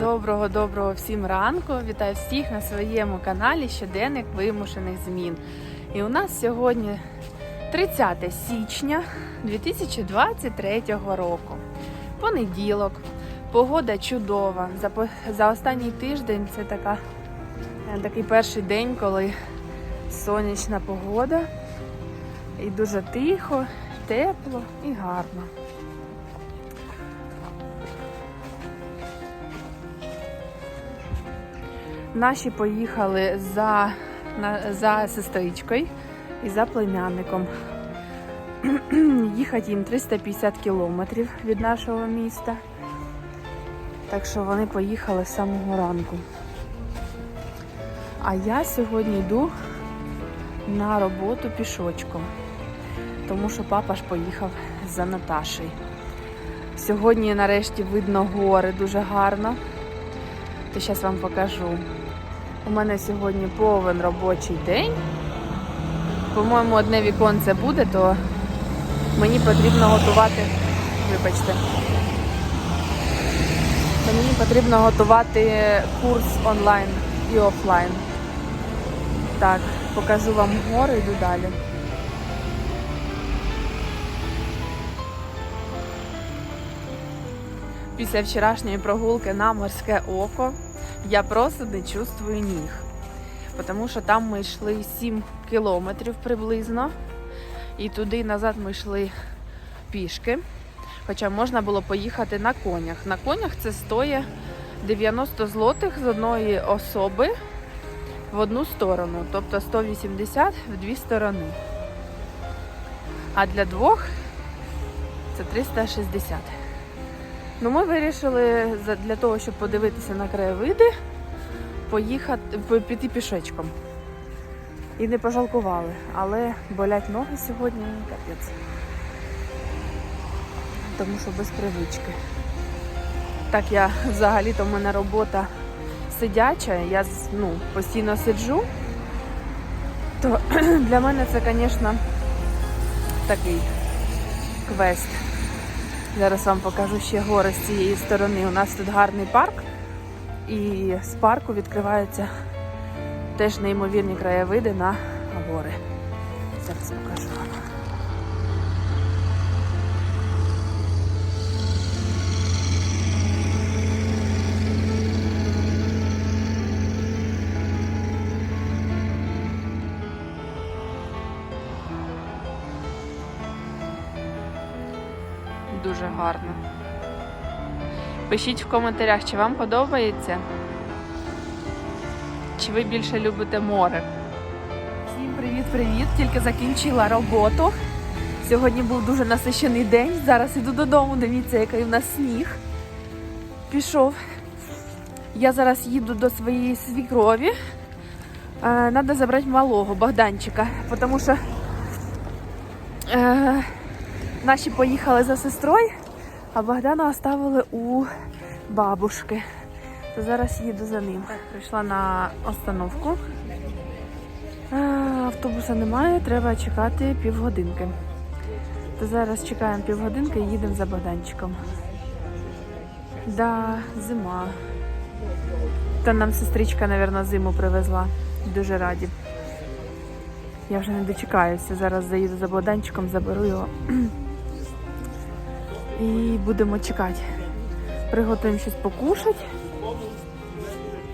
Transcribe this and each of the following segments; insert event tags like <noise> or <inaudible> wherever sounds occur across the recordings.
Доброго доброго всім ранку! Вітаю всіх на своєму каналі Щоденник вимушених змін. І у нас сьогодні 30 січня 2023 року. Понеділок. Погода чудова. За, за останній тиждень це така, е, такий перший день, коли сонячна погода. І дуже тихо, тепло і гарно. Наші поїхали за, за сестричкою і за племянником. <clears throat> Їхати їм 350 кілометрів від нашого міста. Так що вони поїхали з самого ранку. А я сьогодні йду на роботу пішочком, тому що папа ж поїхав за Наташею. Сьогодні нарешті видно гори дуже гарно. То зараз вам покажу. У мене сьогодні повен робочий день. По-моєму, одне віконце буде, то мені потрібно готувати. Вибачте. То мені потрібно готувати курс онлайн і офлайн. Так, покажу вам гори, йду далі. Після вчорашньої прогулки на морське око я просто не чувствую ніг. Тому що там ми йшли 7 кілометрів приблизно. І туди і назад ми йшли пішки. Хоча можна було поїхати на конях. На конях це стоїть 90 злотих з одної особи в одну сторону, тобто 180 в дві сторони. А для двох це 360. Ну, ми вирішили для того, щоб подивитися на краєвиди, поїхати піти пішечком. І не пожалкували, але болять ноги сьогодні капець. Тому що без привички. Так я взагалі-то в мене робота сидяча, я ну, постійно сиджу. То <clears throat> для мене це, звісно, такий квест. Зараз вам покажу ще гори з цієї сторони. У нас тут гарний парк, і з парку відкриваються теж неймовірні краєвиди на гори. Зараз покажу вам. Дуже гарно. Пишіть в коментарях, чи вам подобається, чи ви більше любите море. Всім привіт-привіт! Тільки закінчила роботу. Сьогодні був дуже насичений день. Зараз іду додому. Дивіться, який у нас сніг. Пішов. Я зараз їду до своєї свікрові. Треба забрати малого Богданчика, тому що е, наші поїхали за сестрою, а Богдана оставили у бабушки. То зараз їду за ним. Прийшла на остановку. Автобуса немає, треба чекати півгодинки. То зараз чекаємо півгодинки і їдемо за Богданчиком. Да, зима. Та нам сестричка, мабуть, зиму привезла. Дуже раді. Я вже не дочекаюся. Зараз заїду за Богданчиком, заберу його. І будемо чекати. Приготуємо щось покушати.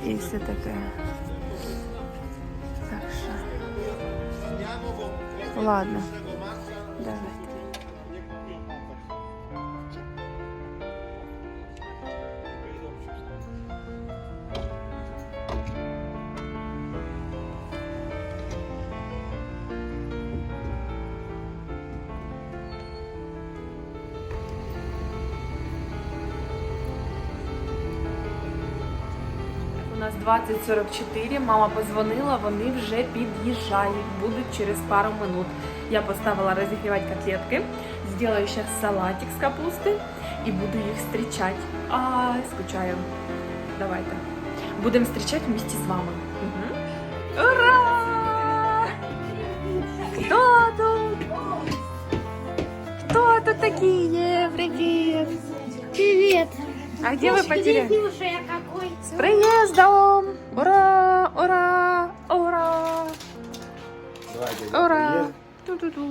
І все таке. Так що. Ладно. Давайте. нас 20.44, мама позвонила, вони вже під'їжджають, будуть через пару минут. Я поставила розігрівати котлетки, зроблю зараз салатик з капусти і буду їх зустрічати. А, скучаю. Давайте. Будемо зустрічати вместе з вами. Угу. Ура! Хто тут? Хто тут такі є? Привіт! Привет! А где вы потеряли? Дедушка приїздом! Ура! Ура! Ура! Давайте. Ура! Ту-ту-ту.